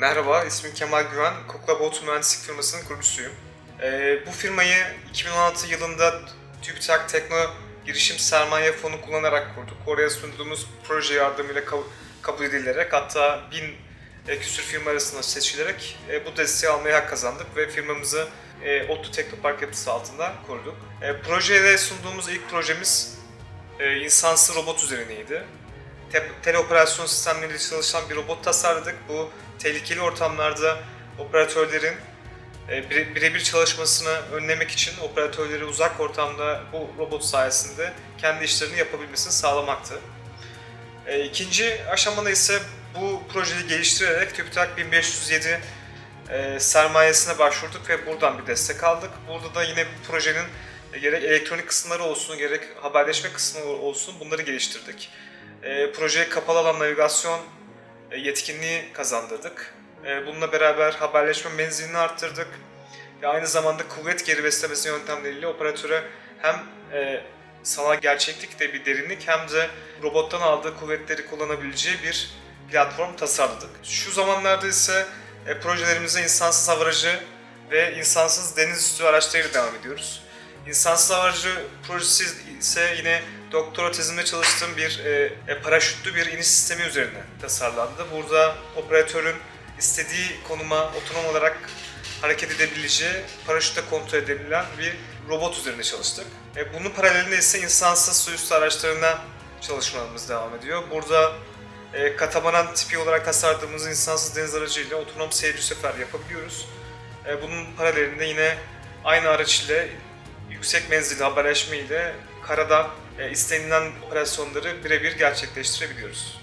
Merhaba, ismim Kemal Güven. Kukla Bolt Mühendislik firmasının kurucusuyum. Ee, bu firmayı 2016 yılında TÜBİTAK Tekno Girişim Sermaye Fonu kullanarak kurduk. Oraya sunduğumuz proje yardımıyla kab- kabul edilerek hatta bin e, küsür firma arasında seçilerek e, bu desteği almaya hak kazandık ve firmamızı e, ODTÜ Teknopark yapısı altında kurduk. E, projede sunduğumuz ilk projemiz e, insansız robot üzerineydi. Te- teleoperasyon sistemleriyle çalışan bir robot tasarladık. Bu tehlikeli ortamlarda operatörlerin e, bire- birebir çalışmasını önlemek için operatörleri uzak ortamda bu robot sayesinde kendi işlerini yapabilmesini sağlamaktı. E, İkinci aşamada ise bu projeyi geliştirerek TÜBİTAK 1507 e, sermayesine başvurduk ve buradan bir destek aldık. Burada da yine projenin gerek elektronik kısımları olsun gerek haberleşme kısmı olsun bunları geliştirdik. E, projeye kapalı alan navigasyon e, yetkinliği kazandırdık. E, bununla beraber haberleşme menzilini arttırdık. Ve aynı zamanda kuvvet geri beslemesi yöntemleriyle operatöre hem e, sanal gerçeklikte bir derinlik hem de robottan aldığı kuvvetleri kullanabileceği bir platform tasarladık. Şu zamanlarda ise e, projelerimize insansız hava aracı ve insansız deniz üstü araçlarıyla devam ediyoruz. İnsansız aracı projesi ise yine doktora tezimde çalıştığım bir e, e, paraşütlü bir iniş sistemi üzerine tasarlandı. Burada operatörün istediği konuma otonom olarak hareket edebileceği, paraşütle kontrol edebilen bir robot üzerinde çalıştık. E, bunun paralelinde ise insansız su üstü araçlarına çalışmalarımız devam ediyor. Burada e, katamaran tipi olarak tasarladığımız insansız deniz aracıyla otonom seyirci sefer yapabiliyoruz. E, bunun paralelinde yine aynı araç ile yüksek menzilli haberleşme ile karadan e, istenilen operasyonları birebir gerçekleştirebiliyoruz.